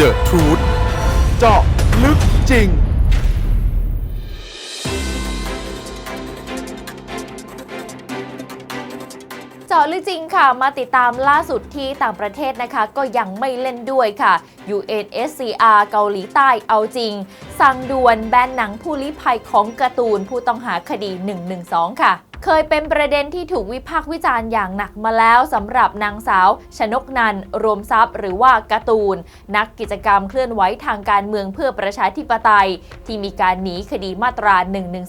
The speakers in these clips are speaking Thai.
The Truth เจาะลึกจริง เจาะลึกจริงค่ะ มาติดตามล่าสุดที่ต่างประเทศนะคะ ก็ยังไม่เล่นด้วยค่ะ UNSCR เกาหลีใต้เอาจริง สั่งด่วนแบนหนังผู้ลี้ภัยของการ์ตูนผู้ต้องหาคดี 112 ค่ะ เคยเป็นประเด็นที่ถูกวิพากษ์วิจารณ์อย่างหนักมาแล้วสำหรับนางสาว ชนกนันรวมทรัพย์ หรือว่าการ์ตูน นักกิจกรรมเคลื่อนไหวทางการเมืองเพื่อประชาธิปไตย ที่มีการหนีคดีมาตรา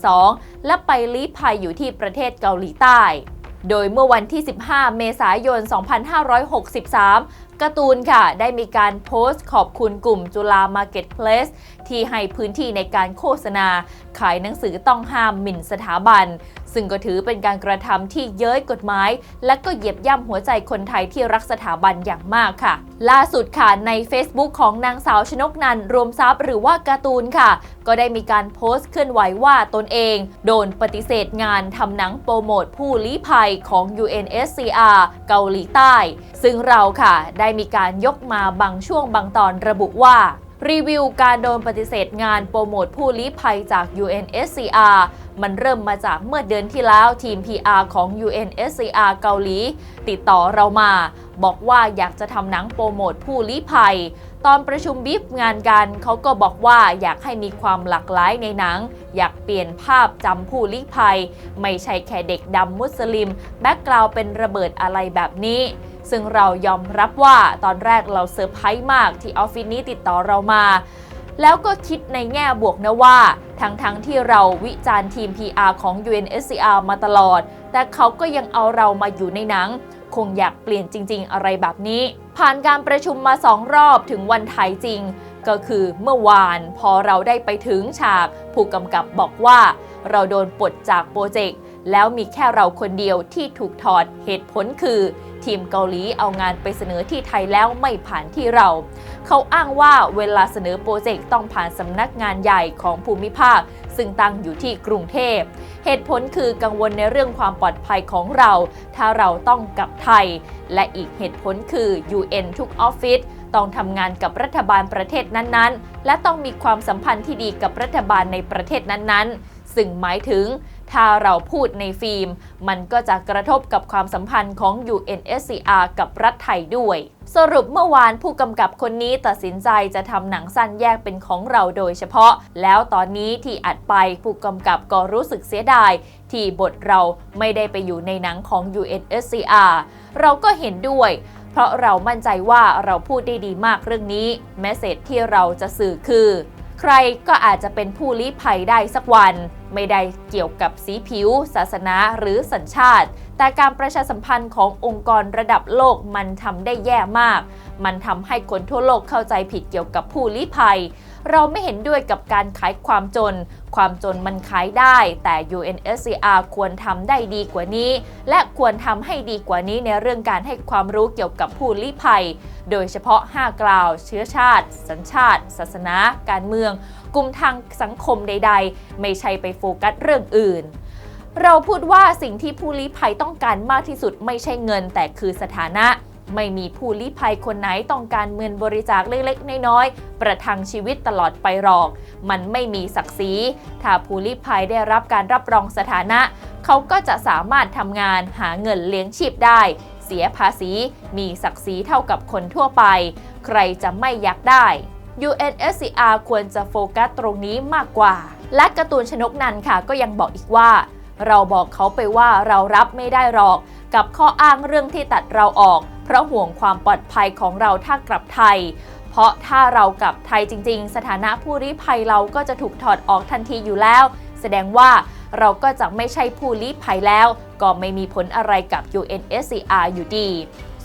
112 และไปลี้ภัยอยู่ที่ประเทศเกาหลีใต้ โดยเมื่อวันที่ 15 เมษายน 2563การ์ตูนค่ะ ได้มีการโพสต์ขอบคุณกลุ่มจุฬามาร์เก็ตเพลสที่ให้พื้นที่ในการโฆษณา ขายหนังสือต้องห้ามหมิ่นสถาบัน ซึ่งก็ถือเป็นการกระทำที่เย้ยกฎหมาย และก็เหยียบย่ำหัวใจคนไทยที่รักสถาบันอย่างมากค่ะ ล่าสุดค่ะใน Facebook ของนางสาวชนกนันรวมทรัพย์หรือว่าการ์ตูนค่ะ ก็ได้มีการโพสต์เคลื่อนไหวว่าตนเอง โดนปฏิเสธงานทำหนังโปรโมทผู้ลี้ภัยของ UNSCR เกาหลีใต้ ซึ่งเราค่ะได้มีการยกมาบางช่วงบางตอนระบุว่ารีวิวการโดนปฏิเสธงานโปรโมทผู้ลี้ภัยจาก UNSCR มันเริ่มมาจากเมื่อเดือนที่แล้วทีม PR ของ UNSCR เกาหลี ติดต่อเรามา บอกว่าอยากจะทำหนังโปรโมทผู้ลี้ภัย ตอนประชุมบิฟงานกันเขาก็บอกว่าอยากให้มีความหลากหลายในหนัง อยากเปลี่ยนภาพจำผู้ลี้ภัย ไม่ใช่แค่เด็กดำมุสลิม แบ็กกราวเป็นระเบิดอะไรแบบนี้ซึ่งเรายอมรับว่าตอนแรกเราเซอร์ไพรส์มากที่ออฟฟิศนี้ติดต่อเรามา แล้วก็คิดในแง่บวกนะว่า ทั้งๆทที่เราวิจารณ์ทีม PR ของ UNSCR มาตลอด แต่เขาก็ยังเอาเรามาอยู่ในหนัง คงอยากเปลี่ยนจริง ๆ อะไรแบบนี้ ผ่านการประชุมมาสองรอบถึงวันถ่ายจริง ก็คือเมื่อวานพอเราได้ไปถึงฉากผู้กำกับบอกว่า เราโดนปลดจากโปรเจกต์แล้วมีแค่เราคนเดียวที่ถูกถอดเหตุผลคือ ทีมเกาหลีเอางานไปเสนอที่ไทยแล้วไม่ผ่านที่เรา เขาอ้างว่าเวลาเสนอโปรเจกต์ต้องผ่านสำนักงานใหญ่ของภูมิภาค ซึ่งตั้งอยู่ที่กรุงเทพ เหตุผลคือกังวลในเรื่องความปลอดภัยของเรา ถ้าเราต้องกลับไทย และอีกเหตุผลคือ UN ทุกออฟฟิศต้องทำงานกับรัฐบาลประเทศนั้นๆ และต้องมีความสัมพันธ์ที่ดีกับรัฐบาลในประเทศนั้นๆ ซึ่งหมายถึง ถ้าเราพูดในฟิล์ม มันก็จะกระทบกับความสัมพันธ์ของ UNSCR กับรัฐไทยด้วย สรุปเมื่อวานผู้กำกับคนนี้ตัดสินใจจะทำหนังสั้นแยกเป็นของเราโดยเฉพาะ แล้วตอนนี้ที่อัดไปผู้กำกับก็รู้สึกเสียดาย ที่บทเราไม่ได้ไปอยู่ในหนังของ UNSCR เราก็เห็นด้วยเพราะเรามั่นใจว่าเราพูดได้ดีมากเรื่องนี้ แมสเซจที่เราจะสื่อคือ ใครก็อาจจะเป็นผู้ลี้ภัยได้สักวัน ไม่ได้เกี่ยวกับสีผิว ศาสนาหรือสัญชาติ แต่การประชาสัมพันธ์ขององค์กรระดับโลกมันทำได้แย่มาก มันทำให้คนทั่วโลกเข้าใจผิดเกี่ยวกับผู้ลี้ภัย เราไม่เห็นด้วยกับการขายความจน ความจนมันขายได้ แต่ UNSCR ควรทำได้ดีกว่านี้ และควรทำให้ดีกว่านี้ในเรื่องการให้ความรู้เกี่ยวกับผู้ลี้ภัย โดยเฉพาะ 5 กล่าว เชื้อชาติ สัญชาติ ศาสนา การเมือง กลุ่มทางสังคมใด ๆ ไม่ใช่ไปโฟกัสเรื่องอื่นเราพูดว่าสิ่งที่ผู้ลี้ภัยต้องการมากที่สุดไม่ใช่เงินแต่คือสถานะ ไม่มีผู้ลี้ภัยคนไหนต้องการเงินบริจาคเล็กๆ น้อยๆ ประทังชีวิตตลอดไปหรอก มันไม่มีศักดิ์ศรี ถ้าผู้ลี้ภัยได้รับการรับรองสถานะ เขาก็จะสามารถทำงานหาเงินเลี้ยงชีพได้ เสียภาษี มีศักดิ์ศรีเท่ากับคนทั่วไป ใครจะไม่อยากได้ UNSCR ควรจะโฟกัสตรงนี้มากกว่า และการ์ตูนชนกนันค่ะก็ยังบอกอีกว่า เราบอกเขาไปว่าเรารับไม่ได้หรอก กับข้ออ้างเรื่องที่ตัดเราออก เพราะห่วงความปลอดภัยของเราถ้ากลับไทย เพราะถ้าเรากลับไทยจริง ๆ สถานะผู้ลี้ภัยเราก็จะถูกถอดออกทันทีอยู่แล้ว แสดงว่าเราก็จะไม่ใช่ผู้ลี้ภัยแล้ว ก็ไม่มีผลอะไรกับ UNSCR อยู่ดี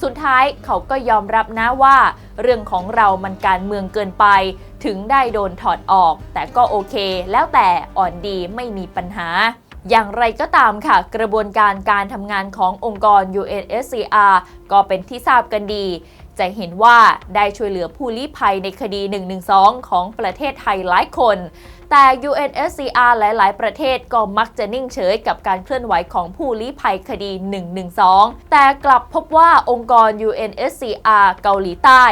สุดท้ายเขาก็ยอมรับนะว่า เรื่องของเรามันการเมืองเกินไป ถึงได้โดนถอดออก แต่ก็โอเค แล้วแต่อ่อนดีไม่มีปัญหา อย่างไรก็ตามค่ะ กระบวนการการทำงานขององค์กร UNSCR ก็เป็นที่ทราบกันดี จะเห็นว่าได้ช่วยเหลือผู้ลี้ภัยในคดี 112 ของประเทศไทยหลายคน แต่ UNSCR หลาย ๆ ประเทศก็มักจะนิ่งเฉยกับการเคลื่อนไหวของผู้ลี้ภัยคดี 112 แต่กลับพบว่าองค์กร UNSCR เกาหลีใต้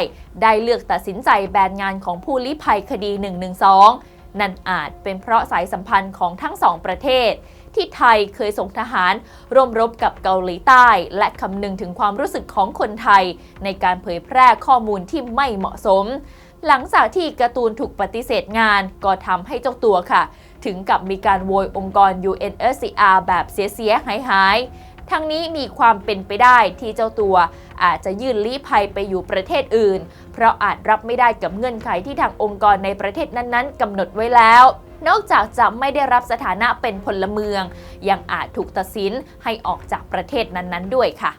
ได้เลือกตัดสินใจแบนงานของผู้ลี้ภัยคดี 112 นั่นอาจเป็นเพราะสายสัมพันธ์ของทั้งสองประเทศ ที่ไทยเคยส่งทหารร่วมรบกับเกาหลีใต้ และคำนึงถึงความรู้สึกของคนไทย ในการเผยแพร่ข้อมูลที่ไม่เหมาะสม หลังจากที่การ์ตูนถูกปฏิเสธงานก็ทำให้เจ้าตัวค่ะ ถึงกับมีการโวยองค์กร UNSCR แบบเสียๆหายๆทั้งนี้มีความเป็นไปได้ที่เจ้าตัว อาจจะยื่นลี้ภัยไปอยู่ประเทศอื่น เพราะอาจรับไม่ได้กับเงื่อนไขที่ทางองค์กรในประเทศนั้นๆกำหนดไว้แล้ว นอกจากจะไม่ได้รับสถานะเป็นพลเมือง ยังอาจถูกตัดสินให้ออกจากประเทศนั้นๆ ด้วยค่ะ